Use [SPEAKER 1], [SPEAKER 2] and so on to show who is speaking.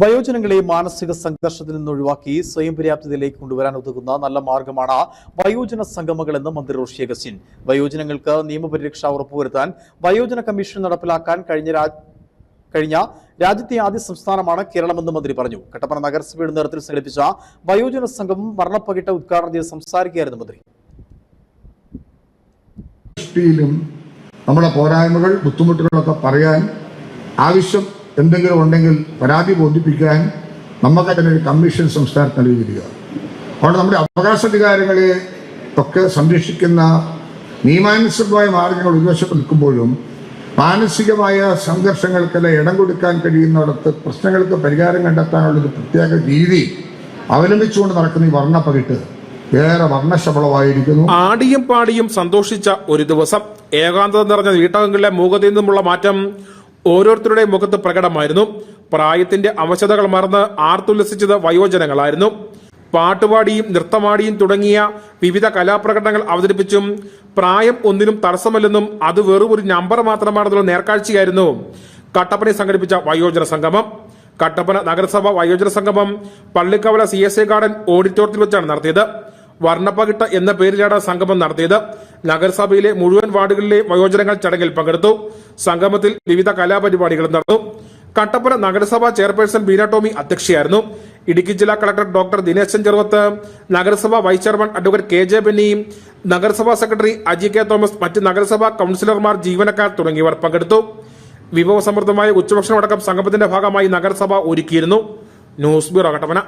[SPEAKER 1] വയോജനങ്ങളെ മാനസിക സംഘർഷത്തിൽ നിന്ന് ഒഴിവാക്കി സ്വയം പര്യാപ്തതയിലേക്ക് കൊണ്ടുവരാൻ ഉതകുന്ന നല്ല മാർഗമാണ് വയോജന സംഗമങ്ങൾ എന്ന് മന്ത്രി റോഷി അഗസ്റ്റിൻ. വയോജനങ്ങൾക്ക് നിയമപരിരക്ഷ ഉറപ്പുവരുത്താൻ വയോജന കമ്മീഷൻ നടപ്പിലാക്കാൻ കഴിഞ്ഞ കഴിഞ്ഞ രാജ്യത്തെ ആദ്യ സംസ്ഥാനമാണ് കേരളമെന്ന് മന്ത്രി പറഞ്ഞു. കട്ടപ്പന നഗരസഭയുടെ നേതൃത്വത്തിൽ സംഘടിപ്പിച്ച വയോജന സംഗമം മരണപ്പകിട്ട ഉദ്ഘാടനം ചെയ്ത് സംസാരിക്കുകയായിരുന്നു മന്ത്രി.
[SPEAKER 2] നമ്മുടെ പോരായ്മകൾ ബുദ്ധിമുട്ടുകളൊക്കെ പറയാൻ ആവശ്യം എന്തെങ്കിലും ഉണ്ടെങ്കിൽ പരാതി ബോധിപ്പിക്കാൻ നമുക്ക് അതിനൊരു കമ്മീഷൻ സംസ്ഥാനത്ത് നൽകി വരിക അതുകൊണ്ട് നമ്മുടെ അവകാശാധികാരങ്ങളെ ഒക്കെ സംരക്ഷിക്കുന്ന നിയമാനുസൃതമായ മാർഗങ്ങൾ ഒരു വശത്ത് നിൽക്കുമ്പോഴും മാനസികമായ സംഘർഷങ്ങൾക്കെല്ലാം ഇടം കൊടുക്കാൻ കഴിയുന്നിടത്ത് പ്രശ്നങ്ങൾക്ക് പരിഹാരം കണ്ടെത്താനുള്ള ഒരു പ്രത്യേക രീതി അവലംബിച്ചുകൊണ്ട് നടക്കുന്ന ഈ വർണപ്പകിട്ട് ഏറെ വർണശബളമായിരിക്കുന്നു.
[SPEAKER 3] ആടിയും പാടിയും സന്തോഷിച്ച ഒരു ദിവസം. ഏകാന്തത നിറഞ്ഞ വീട്ടകങ്ങളിലെ മൂകതയിൽ നിന്നുമുള്ള മാറ്റം ഓരോരുത്തരുടെയും മുഖത്ത് പ്രകടമായിരുന്നു. പ്രായത്തിന്റെ അവശതകൾ മറന്ന് ആർത്തുല്ലസിച്ചത് വയോജനങ്ങളായിരുന്നു. പാട്ടുപാടിയും നൃത്തമാടിയും തുടങ്ങിയ വിവിധ കലാപ്രകടനങ്ങൾ അവതരിപ്പിച്ചും പ്രായം ഒന്നിനും തടസ്സമല്ലെന്നും അത് വെറും ഒരു നമ്പർ മാത്രമാണെന്നുള്ള നേർക്കാഴ്ചയായിരുന്നു കട്ടപ്പനയിൽ സംഘടിപ്പിച്ച വയോജന സംഗമം. കട്ടപ്പന നഗരസഭ വയോജന സംഗമം Pallikkavala C S A garden ഓഡിറ്റോറിയത്തിൽ വെച്ചാണ് നടത്തിയത്. വർണപ്പകിട്ട എന്ന പേരിലാണ് സംഗമം നടത്തിയത്. നഗരസഭയിലെ മുഴുവൻ വാർഡുകളിലെ വയോജനങ്ങൾ ചടങ്ങിൽ പങ്കെടുത്തു. സംഗമത്തിൽ വിവിധ കലാപരിപാടികളും നടന്നു. കട്ടപ്പന നഗരസഭാ ചെയർപേഴ്സൺ ബീന ടോമി അധ്യക്ഷയായിരുന്നു. ഇടുക്കി ജില്ലാ കളക്ടർ ഡോക്ടർ ദിനേശൻ ചെറുവത്ത് നഗരസഭാ vice chairman advocate K J Benny നഗരസഭാ സെക്രട്ടറി അജി കെ തോമസ് മറ്റ് നഗരസഭാ കൌൺസിലർമാർ ജീവനക്കാർ തുടങ്ങിയവർ പങ്കെടുത്തു. വിഭവസമൃദ്ധമായ ഉച്ചഭക്ഷണമടക്കം സംഗമത്തിന്റെ ഭാഗമായി നഗരസഭ ഒരുക്കിയിരുന്നു. News bureau Kattappana.